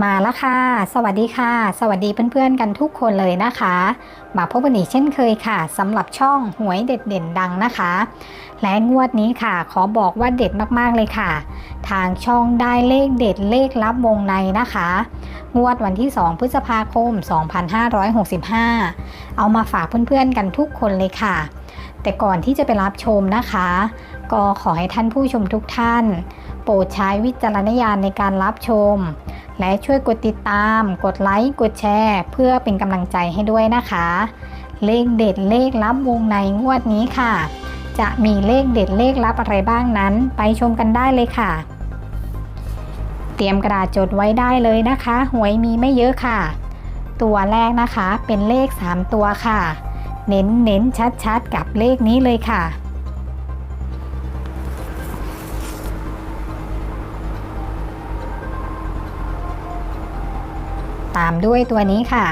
มาแล้วค่ะ สวัสดีค่ะ สวัสดีเพื่อนๆกันทุกคนเลยนะคะ มาพบกันอีกเช่นเคยค่ะสำหรับช่องหวยเด็ดเด่นดังนะคะ และงวดนี้ค่ะ ขอบอกว่าเด็ดมากๆเลยค่ะ ทางช่องได้เลขเด็ดเลขลับวงในนะคะ งวดวันที่ 2 พฤษภาคม 2565 เอามาฝากเพื่อนๆกันทุกคนเลยค่ะ แต่ก่อนที่จะไปรับชมนะคะ ก็ขอให้ท่านผู้ชมทุกท่าน โปรดใช้วิจารณญาณในการรับชม และช่วยกดติดตาม กดไลค์ กดแชร์ เพื่อเป็นกำลังใจให้ด้วยนะคะ เลขเด็ดเลขลับวงในงวดนี้ค่ะ จะมีเลขเด็ดเลขลับอะไรบ้างนั้น ไปชมกันได้เลยค่ะ เตรียมกระดาษจดไว้ได้เลยนะคะ หวยมีไม่เยอะค่ะ ตัวแรกนะคะเป็นเลข 3 ตัวค่ะ เน้นเน้นชัดชัดๆกับเลขนี้เลยค่ะ ตามด้วยตัวนี้ค่ะ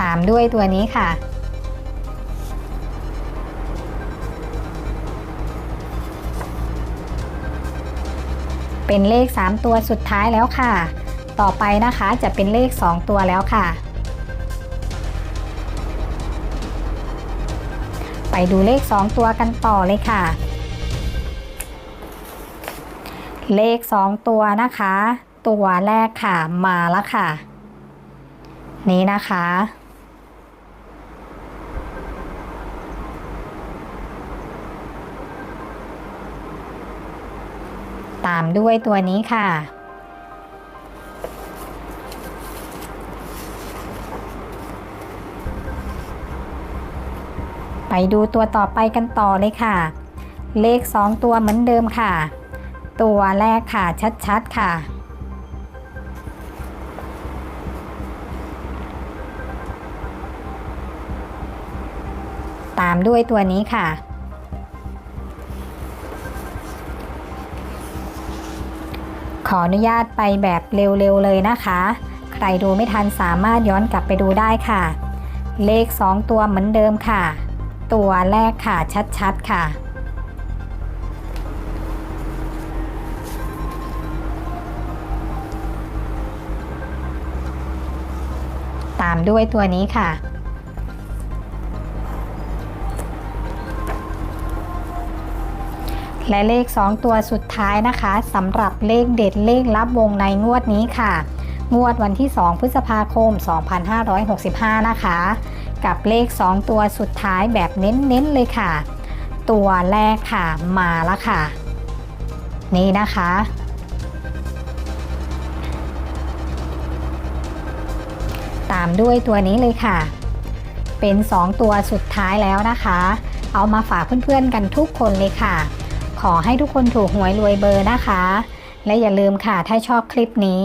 ตามด้วยตัวนี้ค่ะ เป็นเลข 3 ตัวสุดท้ายแล้วค่ะ ต่อไปนะคะจะเป็นเลข 2 ตัวแล้วค่ะ ไปดูเลข 2 ตัวกันต่อเลยค่ะ เลข 2 ตัวนะคะ ตัวแรกค่ะมาแล้วค่ะ นี้นะคะ ตามด้วยตัวนี้ค่ะ ไปดูตัวต่อไปกันต่อเลยค่ะ เลข 2 ตัวเหมือนเดิมค่ะ ตัวแรกค่ะชัดๆค่ะ ตามด้วยตัวนี้ค่ะ ขออนุญาตไปแบบเร็วๆเลยนะคะ ใครดูไม่ทันสามารถย้อนกลับไปดูได้ค่ะ เลข 2 ตัวเหมือนเดิมค่ะ ตัวแรกค่ะชัดๆค่ะ ตามด้วยตัวนี้ค่ะ และเลข 2 ตัวสุดท้ายนะคะสำหรับเลขเด็ดเลขลับวงในงวดนี้ค่ะ งวดวันที่ 2 พฤษภาคม 2565 นะคะ กับเลข 2 ตัวสุดท้ายแบบเน้นๆเลยค่ะ ตัวแรกค่ะมาแล้วค่ะ นี่นะคะ ตามด้วยตัวนี้เลยค่ะ เป็น 2 ตัวสุดท้ายแล้วนะคะ เอามาฝากเพื่อนๆกันทุกคนเลยค่ะ ขอให้ทุกคนถูกหวยรวยเบอร์นะคะ และอย่าลืมค่ะถ้าชอบคลิปนี้